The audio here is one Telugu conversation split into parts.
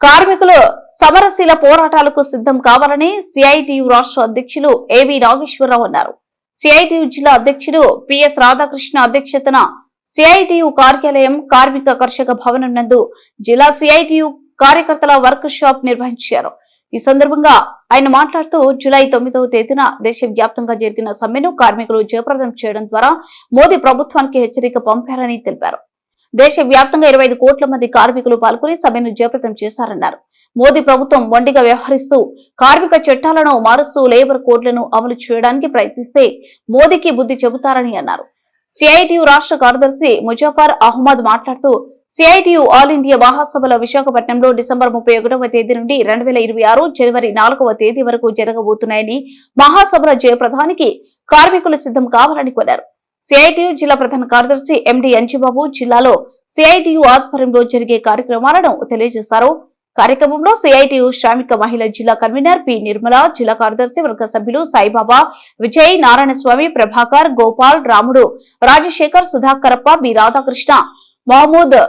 కార్మికులు సమరశీల పోరాటాలకు సిద్ధం కావాలని సిఐటియు రాష్ట్ర అధ్యక్షులు ఏవి నాగేశ్వరరావు అన్నారు. సిఐటియు జిల్లా అధ్యక్షుడు పిఎస్ రాధాకృష్ణ అధ్యక్షతన సిఐటియు కార్యాలయం కార్మిక కర్షక భవనం నందు జిల్లా సిఐటియు కార్యకర్తల వర్క్ షాప్ నిర్వహించారు. ఈ సందర్భంగా ఆయన మాట్లాడుతూ జూలై తొమ్మిదవ తేదీన దేశవ్యాప్తంగా జరిగిన సమ్మెను కార్మికులు జయప్రదం చేయడం ద్వారా మోదీ ప్రభుత్వానికి హెచ్చరిక పంపారని తెలిపారు. దేశ వ్యాప్తంగా ఇరవై ఐదు కోట్ల మంది కార్మికులు పాల్గొని సమ్మెను జయప్రదం చేశారన్నారు. మోదీ ప్రభుత్వం మొండిగా వ్యవహరిస్తూ కార్మిక చట్టాలను మారుస్తూ లేబర్ కోడ్లను అమలు చేయడానికి ప్రయత్నిస్తే మోదీకి బుద్ధి చెబుతారని అన్నారు. సిఐటియు రాష్ట్ర కార్యదర్శి ముజఫర్ అహ్మద్ మాట్లాడుతూ సిఐటియు ఆల్ ఇండియా మహాసభల విశాఖపట్నంలో డిసెంబర్ ముప్పై ఒకటవ తేదీ నుండి రెండు వేల ఇరవై ఆరు జనవరి నాలుగవ తేదీ వరకు జరగబోతున్నాయని మహాసభల జయప్రదానికి కార్మికులు సిద్ధం కావాలని కోరారు. సిఐటియు జిల్లా ప్రధాన కార్యదర్శి ఎండి అంచుబాబు జిల్లాలో సిఐటియు ఆధ్వర్యంలో జరిగే కార్యక్రమాలను తెలియజేశారు. కార్యక్రమంలో సిఐటియు శ్రామిక మహిళా జిల్లా కన్వీనర్ పి నిర్మల జిల్లా కార్యదర్శి వర్గ సభ్యులు సాయిబాబా విజయ్ నారాయణస్వామి ప్రభాకర్ గోపాల్ రాముడు రాజశేఖర్ సుధాకరప్ప బి రాధాకృష్ణ మహమూద్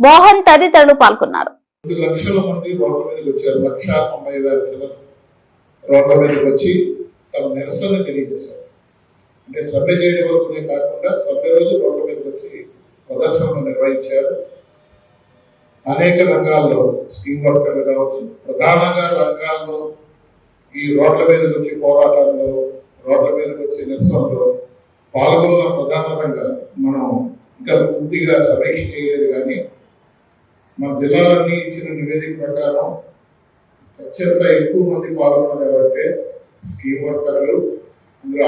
మోహన్ తదితరులు పాల్గొన్నారు. రోడ్ల మీదకి వచ్చి తమ నిరసన తెలియజేశారు. అంటే సమ్మె చేయడం వరకునే కాకుండా సమ్మె రోజు రోడ్ల మీదకి వచ్చి ప్రదర్శనలు నిర్వహించారు. అనేక రంగాల్లో స్కీమ్ వర్కర్లు కావచ్చు ప్రధానంగా రంగాల్లో ఈ రోడ్ల మీదకి వచ్చి పోరాటాల్లో రోడ్ల మీదకి వచ్చి నిరసనలో పాల్గొన్న ప్రధాన రంగాలు మనం ఇంకా పూర్తిగా సమీక్ష చేయలేదు కానీ మా జిల్లాలన్నీ ఇచ్చిన నివేదిక ప్రకారం అత్యంత ఎక్కువ మంది పాల్గొన్నారు ఎవరంటే స్కీమ్ వర్కర్లు అందులో